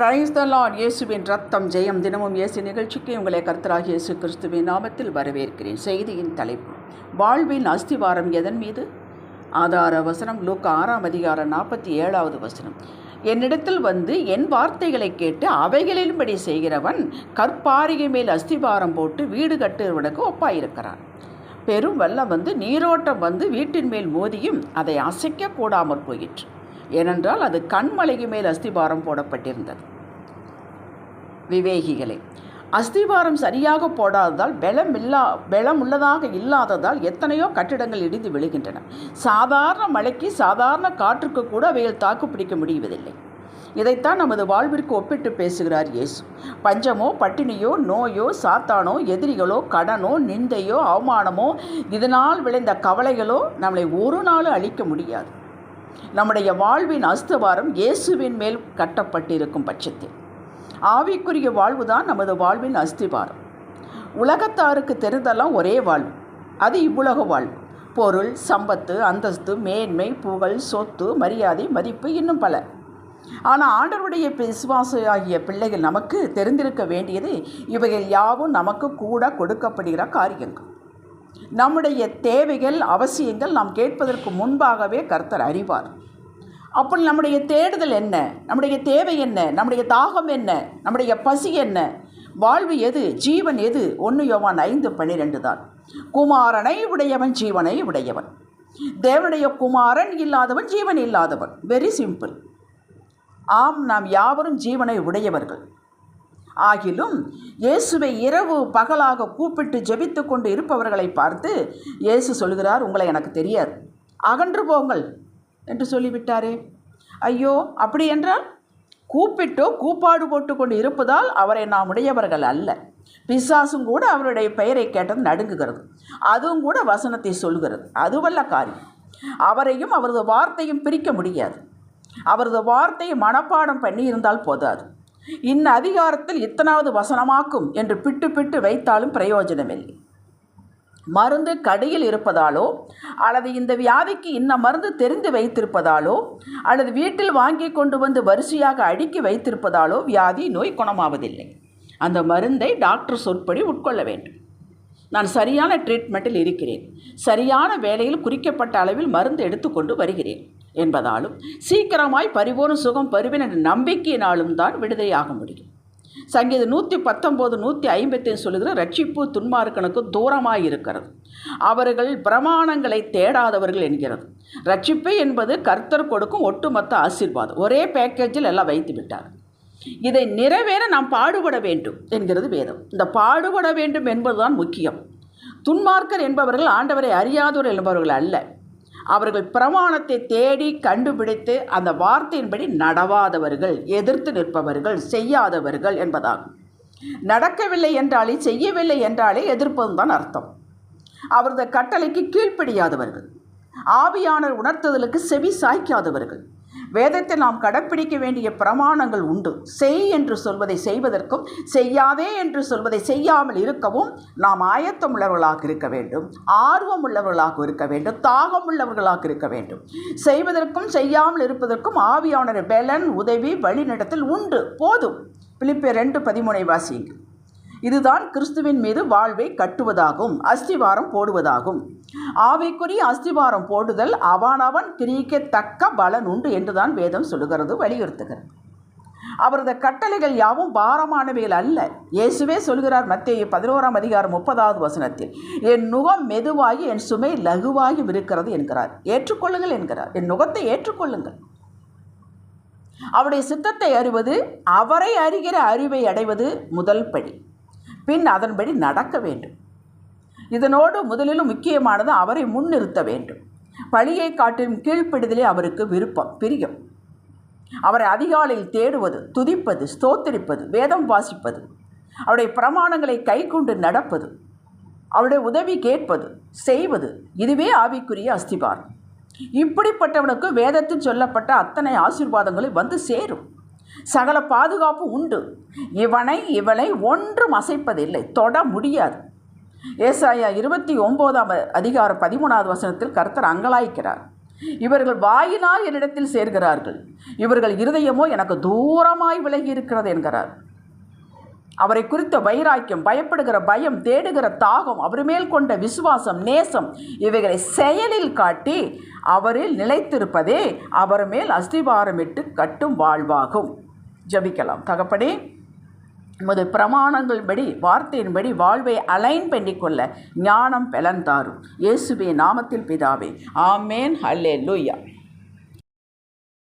Praise the Lord இயேசுவின் ரத்தம் ஜெயம் தினமும் இயேசு நிகழ்ச்சிக்கு உங்களை கர்த்தராக இயேசு கிறிஸ்துவின் நாமத்தில் வரவேற்கிறேன். செய்தியின் தலைப்பு வாழ்வின் அஸ்திவாரம் எதன் மீது? ஆதார வசனம் லூக் ஆறாம் அதிகாரம் நாற்பத்தி ஏழாவது வசனம். என்னிடத்தில் வந்து என் வார்த்தைகளை கேட்டு அவைகளின்படி செய்கிறவன் கற்பாரிகை மேல் அஸ்திவாரம் போட்டு வீடு கட்டுவனுக்கு ஒப்பாயிருக்கிறான். பெரும் வெள்ளம் வந்து நீரோட்டம் வந்து வீட்டின் மேல் மோதியும் அதை அசைக்க கூடாமற் போயிற்று. ஏனென்றால் அது கண்மலைக்கு மேல் அஸ்திபாரம் போடப்பட்டிருந்தது. விவேகிகளே அஸ்திபாரம் சரியாக போடாததால் பலம் இல்லா பலம் உள்ளதாக இல்லாததால் எத்தனையோ கட்டிடங்கள் இடிந்து விழுகின்றன. சாதாரண மழைக்கு சாதாரண காற்றுக்கு கூட அவைகள் தாக்கு பிடிக்க முடிவதில்லை. இதைத்தான் நமது வாழ்விற்கு ஒப்பிட்டு பேசுகிறார் இயேசு. பஞ்சமோ பட்டினியோ நோயோ சாத்தானோ எதிரிகளோ கடனோ நிந்தையோ அவமானமோ இதனால் விளைந்த கவலைகளோ நம்மளை ஒரு நாள் அழிக்க முடியாது. நம்முடைய வாழ்வின் அஸ்தவாரம் இயேசுவின் மேல் கட்டப்பட்டிருக்கும் பட்சத்தில். ஆவிக்குரிய வாழ்வுதான் நமது வாழ்வின் அஸ்திவாரம். உலகத்தாருக்கு தெரிந்தெல்லாம் ஒரே வாழ்வு. அது இவ்வுலக வாழ்வு. பொருள் சம்பத்து அந்தஸ்து மேன்மை புகழ் சொத்து மரியாதை மதிப்பு இன்னும் பல. ஆனால் ஆண்டவருடைய விசுவாச ஆகிய பிள்ளைகள் நமக்கு தெரிந்திருக்க வேண்டியது இவைகள் யாவும் நமக்கு கூட கொடுக்கப்படுகிற காரியங்கள். நம்முடைய தேவைகள் அவசியங்கள் நாம் கேட்பதற்கு முன்பாகவே கர்த்தர் அறிவார். அப்படி நம்முடைய தேடுதல் என்ன? நம்முடைய தேவை என்ன? நம்முடைய தாகம் என்ன? நம்முடைய பசி என்ன? வாழ்வு எது? ஜீவன் எது? ஒன்று யோவான் ஐந்து பன்னிரெண்டு தான். குமாரனை உடையவன் ஜீவனை உடையவன். தேவனுடைய குமாரன் இல்லாதவன் ஜீவன் இல்லாதவன். வெரி சிம்பிள் ஆம் நாம் யாவரும் ஜீவனை உடையவர்கள். ஆகிலும் இயேசுவை இரவு பகலாக கூப்பிட்டு ஜெபித்து கொண்டு இருப்பவர்களை பார்த்து இயேசு சொல்கிறார் உங்களை எனக்கு தெரியாது. அகன்று போங்கள் என்று சொல்லிவிட்டாரே. ஐயோ அப்படி என்றால்? கூப்பிட்டோ கூப்பாடு போட்டு கொண்டு இருப்பதால் அவரை நாம் உடையவர்கள் அல்ல. பிசாசும் கூட அவருடைய பெயரை கேட்டது நடுங்குகிறது. அதுவும் கூட வசனத்தை சொல்கிறது அதுவல்ல காரியம். அவரையும் அவரது வார்த்தையும் பிரிக்க முடியாது. அவரது வார்த்தையை மனப்பாடம் பண்ணி இருந்தால் போதாது. இன்ன அதிகாரத்தில் இத்தனாவது வசனமாக்கும் என்று பிட்டு பிட்டு வைத்தாலும் பிரயோஜனமில்லை. மருந்து கடையில் இருப்பதாலோ அல்லது இந்த வியாதிக்கு இன்ன மருந்து தெரிந்து வைத்திருப்பதாலோ அல்லது வீட்டில் வாங்கி கொண்டு வந்து வரிசையாக அடுக்கி வைத்திருப்பதாலோ வியாதி நோய் குணமாவதில்லை. அந்த மருந்தை டாக்டர் சொற்படி உட்கொள்ள வேண்டும். நான் சரியான ட்ரீட்மெண்ட்டில் இருக்கிறேன். சரியான வேலையில் குறிக்கப்பட்ட அளவில் மருந்து எடுத்துக்கொண்டு வருகிறேன். என்பதாலும் சீக்கிரமாய் பரிபூர்ண சுகம் பருவின என்ற நம்பிக்கையினாலும் தான் விடுதலையாக முடியும். சங்கீத நூற்றி பத்தொம்போது நூற்றி ஐம்பத்தி சொல்லுகிற ரட்சிப்பு துன்மார்க்கனுக்கு தூரமாக இருக்கிறது. அவர்கள் பிரமாணங்களை தேடாதவர்கள் என்கிறது. ரட்சிப்பு என்பது கர்த்தர் கொடுக்கும் ஒட்டுமொத்த ஆசீர்வாதம். ஒரே பேக்கேஜில் எல்லாம் வைத்து விட்டார். இதை நிறைவேற நாம் பாடுபட வேண்டும் என்கிறது வேதம். இந்த பாடுபட வேண்டும் என்பதுதான் முக்கியம். துன்மார்க்கர் என்பவர்கள் ஆண்டவரை அறியாதவர் என்பவர்கள் அல்ல. அவர்கள் பிரமாணத்தை தேடி கண்டுபிடித்து அந்த வார்த்தையின்படி நடவாதவர்கள் எதிர்த்து நிற்பவர்கள் செய்யாதவர்கள் என்பதாகும். நடக்கவில்லை என்றாலே செய்யவில்லை என்றாலே எதிர்ப்பதும் தான் அர்த்தம். அவரது கட்டளைக்கு கீழ்ப்படியாதவர்கள் ஆவியானர் உணர்த்துதலுக்கு செவி சாய்க்காதவர்கள் வேதத்தில் நாம் கடைப்பிடிக்க வேண்டிய பிரமாணங்கள் உண்டு. செய் என்று சொல்வதை செய்வதற்கும் செய்யாதே என்று சொல்வதை செய்யாமல் இருக்கவும் நாம் ஆயத்தம் உள்ளவர்களாக இருக்க வேண்டும். ஆர்வம் உள்ளவர்களாக இருக்க வேண்டும். தாகம் உள்ளவர்களாக இருக்க வேண்டும். செய்வதற்கும் செய்யாமல் இருப்பதற்கும் ஆவியானர் பெலன் உதவி வழிநடத்தல் உண்டு. போதும். பிலிப்பிய ரெண்டு பதிமூனை வாசியுங்கள். இதுதான் கிறிஸ்துவின் மீது வாழ்வை கட்டுவதாகும் அஸ்திவாரம் போடுவதாகும். ஆவிக்குரிய அஸ்திவாரம் போடுதல் அவனவன் கிரிக்கத்தக்க பலன் உண்டு என்றுதான் வேதம் சொல்லுகிறது வலியுறுத்துகிறது. அவரது கட்டளைகள் யாவும் பாரமானவைகள் அல்ல. இயேசுவே சொல்கிறார் மத்திய பதினோராம் அதிகாரம் முப்பதாவது வசனத்தில் என் நுகம் மெதுவாகி என் சுமை லகுவாகி இருக்கிறது என்கிறார். ஏற்றுக்கொள்ளுங்கள் என்கிறார். என் நுகத்தை ஏற்றுக்கொள்ளுங்கள். அவருடைய சித்தத்தை அறிவது அவரை அறிகிற அறிவை அடைவது முதல் படி. பின் அதன்படி நடக்க வேண்டும். இதனோடு முதலிலும் முக்கியமானது அவரை முன்னிறுத்த வேண்டும். பழியை காட்டிலும் கீழ்ப்பிடுதலே அவருக்கு விருப்பம் பிரியம். அவரை அதிகாலையில் தேடுவது துதிப்பது ஸ்தோத்தரிப்பது வேதம் வாசிப்பது அவருடைய பிரமாணங்களை கை கொண்டு நடப்பது அவருடைய உதவி கேட்பது செய்வது இதுவே ஆவிக்குரிய அஸ்திபாரம். இப்படிப்பட்டவனுக்கு வேதத்தில் சொல்லப்பட்ட அத்தனை ஆசீர்வாதங்களும் வந்து சேரும். சகல பாதுகாப்பு உண்டு. இவனை இவளை ஒன்றும் அசைப்பதில்லை. தொட முடியாது. ஏசாயா இருபத்தி ஒம்போதாம் அதிகாரம் பதிமூணாவது வசனத்தில் கர்த்தர் அங்கலாய்க்கிறார். இவர்கள் வாயினால் என்னிடத்தில் சேர்கிறார்கள். இவர்கள் இருதயமோ எனக்கு தூரமாய் விலகி இருக்கிறது என்கிறார். அவரை குறித்த வைராக்கியம் பயப்படுகிற பயம் தேடுகிற தாகம் அவர் மேல் கொண்ட விசுவாசம் நேசம் இவைகளை செயலில் காட்டி அவரில் நிலைத்திருப்பதே அவர் மேல் அஸ்திபாரமிட்டு கட்டும் வாழ்வாகும். ஜபிக்கலாம். தகப்படே உமது பிரமாணங்கள்படி வார்த்தையின்படி வாழ்வை அலைன் பண்ணிக்கொள்ள ஞானம் பலன் தாரும் இயேசுவே நாமத்தில் பிதாவே. ஆமேன். ஹல்லே லூயா